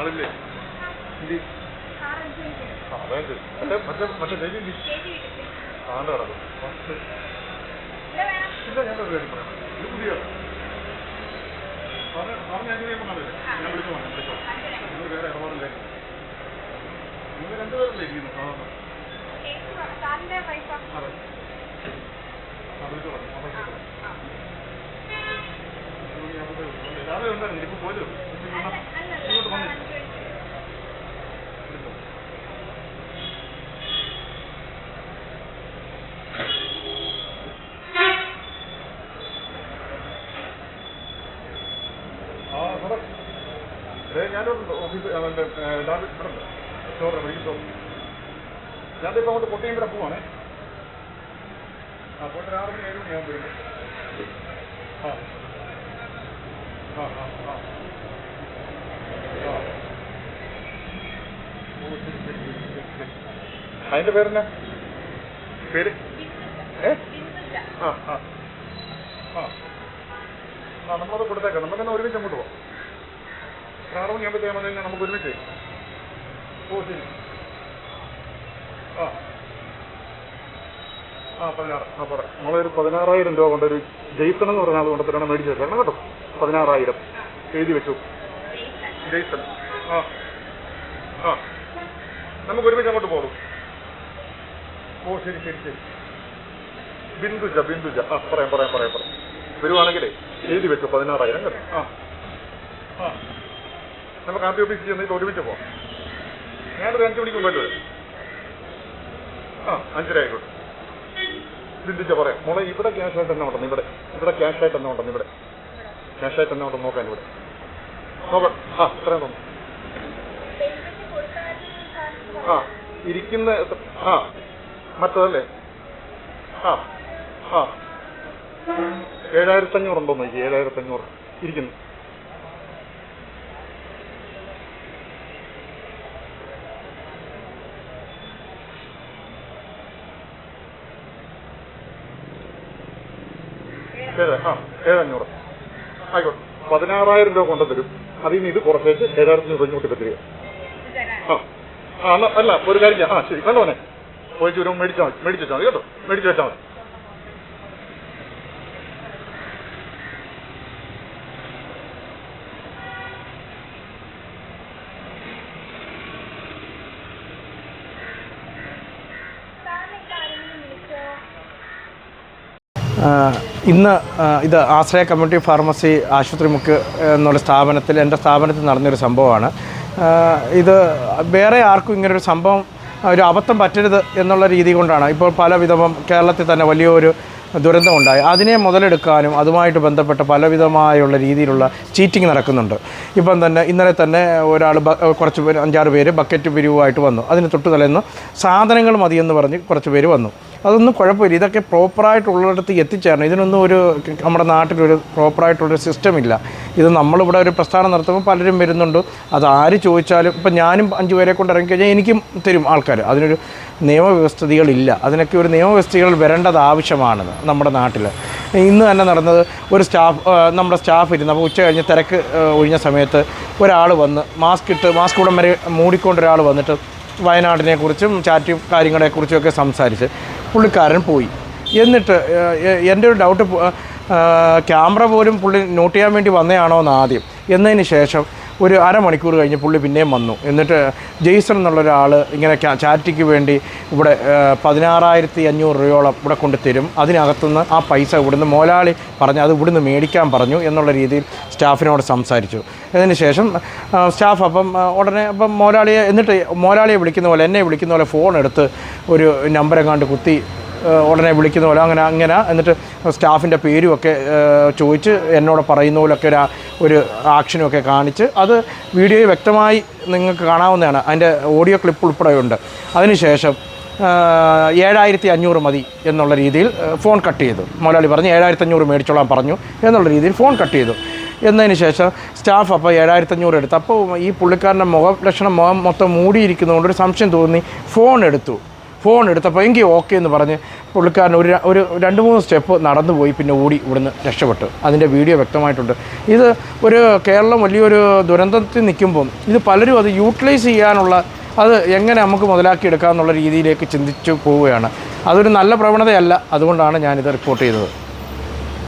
ആളില്ലേ? ആണ്ട് കിടക്കും ഇല്ല ഞാൻ പറയാം ഇത് പുതിയ പറഞ്ഞ കഴിയുമ്പോൾ കാണില്ലേ ഞാൻ വിളിച്ചു ഞാൻ വിളിച്ചോ നിങ്ങൾ വേറെ ഇടപാടില്ലേ? നിങ്ങൾ രണ്ടുപേരല്ലേ ഇരിക്കുന്നു സാധാരണ അതെ. രാവിലെ ഉണ്ടായിരുന്നു. ഇപ്പൊ പോലും ഇങ്ങോട്ട് വന്നില്ല വിളിച്ചോ ആ സാറേ ആ അതിന്റെ പേരെന്നാ? പേര്? ഏ? ആ ആ. ആ. നമ്മളത് കൊടുത്തേക്കാം. നമുക്കെന്നാ ഒരുമിച്ച് അങ്ങോട്ട് പോവാം. ഒരു ചെയ്യാൻ മണിയാകുമ്പോഴത്തേക്കും വന്നു കഴിഞ്ഞാൽ നമുക്ക് ഒരുമിച്ച്. ഓ ശരി. ആ. ആ പതിനാറ്. ആ പറ. നമ്മളൊരു പതിനാറായിരം രൂപ കൊണ്ടൊരു ജെയ്സൺ എന്ന് പറഞ്ഞ ആൾ കൊണ്ടത്തിലാണ് മേടിച്ച് കേട്ടോ. പതിനാറായിരം. എഴുതി വെച്ചു. ജെയ്സൺ. ആ. ആ. നമുക്ക് ഒരുമിച്ച് അങ്ങോട്ട് പോകും ഓ ശരി ശരി ശരി. ബിന്ദുജ ബിന്ദുജ. ആ പറയാം പറയാം പറയാം പറയാം. വരുവാണെങ്കിലേ എഴുതി വെച്ചു പതിനാറായിരം കേട്ടോ. ആ. ആ. നമുക്ക് ആദ്യ ഓഫീസിൽ ചെന്നിട്ട് ഒരുമിച്ച് പോവാം. ഞാനൊരു അഞ്ച് മണിക്ക് മുമ്പായിട്ട് വരും. ആ അഞ്ചര ആയിക്കോട്ടെ ചിന്തിച്ച പറയാം. മോളെ ഇവിടെ ക്യാഷ് ആയിട്ട് തന്നെ ഉണ്ടെന്ന് ഇവിടെ. ഇവിടെ ക്യാഷ് ആയിട്ട് തന്നെ ഉണ്ടെന്ന് ഇവിടെ. ക്യാഷ് ആയിട്ട് തന്നെ ഉണ്ടെന്ന് നോക്കാൻ ഇവിടെ. നോക്കാം. ആ ഇത്രയും തോന്നുന്നു ആ ഇരിക്കുന്ന ആ മറ്റതല്ലേ? ആ ആ. ഏഴായിരത്തഞ്ഞൂറുണ്ടോ നോക്കി ഏഴായിരത്തഞ്ഞൂറ്. ഇരിക്കുന്നു. ഏഴ് ആ ഏഴഞ്ഞൂറ്. ആയിക്കോട്ടെ. പതിനാറായിരം രൂപ കൊണ്ടു തരും. അതിൽ നിന്ന് ഇത് കുറച്ചേച്ച് ഏഴായിരത്തി അഞ്ഞൂറ് ഇങ്ങോട്ട് തരിക ആ അല്ല ഒരു കാര്യം ആ ശരി. കണ്ടോനെ പോയി ചുരം മേടിച്ചാൽ മതി. മേടിച്ച് വെച്ചാൽ മതി കേട്ടോ? മേടിച്ച് വെച്ചാൽ മതി. ഇന്ന് ഇത് ആശ്രയ കമ്മ്യൂണിറ്റി ഫാർമസി ആശുപത്രി മുക്ക് എന്നുള്ള സ്ഥാപനത്തിൽ എന്റെ സ്ഥാപനത്തിൽ നടന്നൊരു സംഭവമാണ്. ഇത് വേറെ ആർക്കും ഇങ്ങനൊരു സംഭവം ഒരു അബദ്ധം പറ്റരുത് എന്നുള്ള രീതി കൊണ്ടാണ്. ഇപ്പോൾ പല വിധം കേരളത്തിൽ തന്നെ വലിയൊരു ദുരന്തം ഉണ്ടായി അതിനെ മുതലെടുക്കാനും അതുമായിട്ട് ബന്ധപ്പെട്ട പലവിധമായുള്ള രീതിയിലുള്ള ചീറ്റിംഗ് നടക്കുന്നുണ്ട്. ഇപ്പം തന്നെ ഇന്നലെ തന്നെ ഒരാൾ കുറച്ച് അഞ്ചാറ് പേര് ബക്കറ്റ് പിരിവുമായിട്ട് വന്നു. അതിന് തൊട്ട് തലേന്ന് സാധനങ്ങൾ മതിയെന്ന് പറഞ്ഞ് കുറച്ച് പേര് വന്നു. അതൊന്നും കുഴപ്പമില്ല. ഇതൊക്കെ പ്രോപ്പറായിട്ടുള്ളിടത്ത് എത്തിച്ചേരണം. ഇതിനൊന്നും ഒരു നമ്മുടെ നാട്ടിലൊരു പ്രോപ്പറായിട്ടുള്ളൊരു സിസ്റ്റം ഇല്ല. ഇത് നമ്മളിവിടെ ഒരു പ്രസ്ഥാനം നടത്തുമ്പോൾ പലരും വരുന്നുണ്ട്. അത് ആര് ചോദിച്ചാലും ഇപ്പം ഞാനും അഞ്ച് പേരെ കൊണ്ട് ഇറങ്ങിക്കഴിഞ്ഞാൽ എനിക്കും തരും ആൾക്കാർ അതിനൊരു നിയമവ്യവസ്ഥതകളില്ല. അതിനൊക്കെ ഒരു നിയമവ്യവസ്ഥകൾ വരേണ്ടത് ആവശ്യമാണ് നമ്മുടെ നാട്ടിൽ ഇന്ന് തന്നെ നടന്നത് ഒരു സ്റ്റാഫ് നമ്മുടെ സ്റ്റാഫ് ഇരുന്ന് അപ്പോൾ ഉച്ച കഴിഞ്ഞ് തിരക്ക് ഒഴിഞ്ഞ സമയത്ത് ഒരാൾ വന്ന് മാസ്ക് ഇട്ട് മാസ്ക് ഉടൻ വരെ മൂടിക്കൊണ്ട് ഒരാൾ വന്നിട്ട് വയനാടിനെക്കുറിച്ചും ചാറ്റും കാര്യങ്ങളെക്കുറിച്ചും ഒക്കെ സംസാരിച്ച് പുള്ളിക്കാരൻ പോയി. എന്നിട്ട് എന്റെ ഒരു ഡൗട്ട് ക്യാമറ പോലും പുള്ളി നോട്ട് ചെയ്യാൻ വേണ്ടി വന്നതാണോ എന്ന് ആദ്യം. എന്നതിന് ശേഷം ഒരു അരമണിക്കൂർ കഴിഞ്ഞ് പുള്ളി പിന്നെയും വന്നു. എന്നിട്ട് ജെയ്സൺ എന്നുള്ള ഒരാൾ ഇങ്ങനെ ചാറ്റിക്ക് വേണ്ടി ഇവിടെ പതിനാറായിരത്തി അഞ്ഞൂറ് രൂപയോളം ഇവിടെ കൊണ്ട് തരും. അതിനകത്തുനിന്ന് ആ പൈസ ഇവിടുന്ന് മോലാളി പറഞ്ഞു അത് ഇവിടുന്ന് മേടിക്കാൻ പറഞ്ഞു എന്നുള്ള രീതിയിൽ സ്റ്റാഫിനോട് സംസാരിച്ചു. അതിന് ശേഷം സ്റ്റാഫ് അപ്പം ഉടനെ അപ്പം മോലാളിയെ എന്നിട്ട് മോലാളിയെ വിളിക്കുന്ന പോലെ എന്നെ വിളിക്കുന്ന പോലെ ഫോൺ എടുത്ത് ഒരു നമ്പർ എങ്ങാണ്ട് കുത്തി ഉടനെ വിളിക്കുന്ന പോലെ അങ്ങനെ അങ്ങനെ എന്നിട്ട് സ്റ്റാഫിന്റെ പേരുമൊക്കെ ചോദിച്ച് എന്നോട് പറയുന്ന പോലൊക്കെ ഒരു ഒരു ആക്ഷനുമൊക്കെ കാണിച്ച് അത് വീഡിയോയിൽ വ്യക്തമായി നിങ്ങൾക്ക് കാണാവുന്നതാണ്. അതിന്റെ ഓഡിയോ ക്ലിപ്പ് ഉൾപ്പെടെ ഉണ്ട് അതിനുശേഷം ഏഴായിരത്തി അഞ്ഞൂറ് മതി എന്നുള്ള രീതിയിൽ ഫോൺ കട്ട് ചെയ്തു. മുതലാളി പറഞ്ഞു ഏഴായിരത്തി അഞ്ഞൂറ് മേടിച്ചോളാൻ പറഞ്ഞു എന്നുള്ള രീതിയിൽ ഫോൺ കട്ട് ചെയ്തു. എന്നതിന് ശേഷം സ്റ്റാഫ് അപ്പോൾ ഏഴായിരത്തി അഞ്ഞൂറ് എടുത്തു. അപ്പോൾ ഈ പുള്ളിക്കാരന്റെ മുഖ ലക്ഷണം മുഖം മൊത്തം മൂടിയിരിക്കുന്നതുകൊണ്ട് ഒരു സംശയം തോന്നി. ഫോൺ എടുത്തു. ഫോൺ എടുത്തപ്പോൾ എങ്കിൽ ഓക്കെ എന്ന് പറഞ്ഞ് പുള്ളിക്കാരൻ ഒരു ഒരു രണ്ട് മൂന്ന് സ്റ്റെപ്പ് നടന്നു പോയി പിന്നെ ഓടി ഇവിടുന്ന് രക്ഷപ്പെട്ടു. അതിന്റെ വീഡിയോ വ്യക്തമായിട്ടുണ്ട്. ഇത് ഒരു കേരളം വലിയൊരു ദുരന്തത്തിൽ നിൽക്കുമ്പം ഇത് പലരും അത് യൂട്ടിലൈസ് ചെയ്യാനുള്ള അത് എങ്ങനെ നമുക്ക് മുതലാക്കി എന്നുള്ള രീതിയിലേക്ക് ചിന്തിച്ചു പോവുകയാണ്. അതൊരു നല്ല പ്രവണതയല്ല അതുകൊണ്ടാണ് ഞാനിത് റിപ്പോർട്ട് ചെയ്തത്.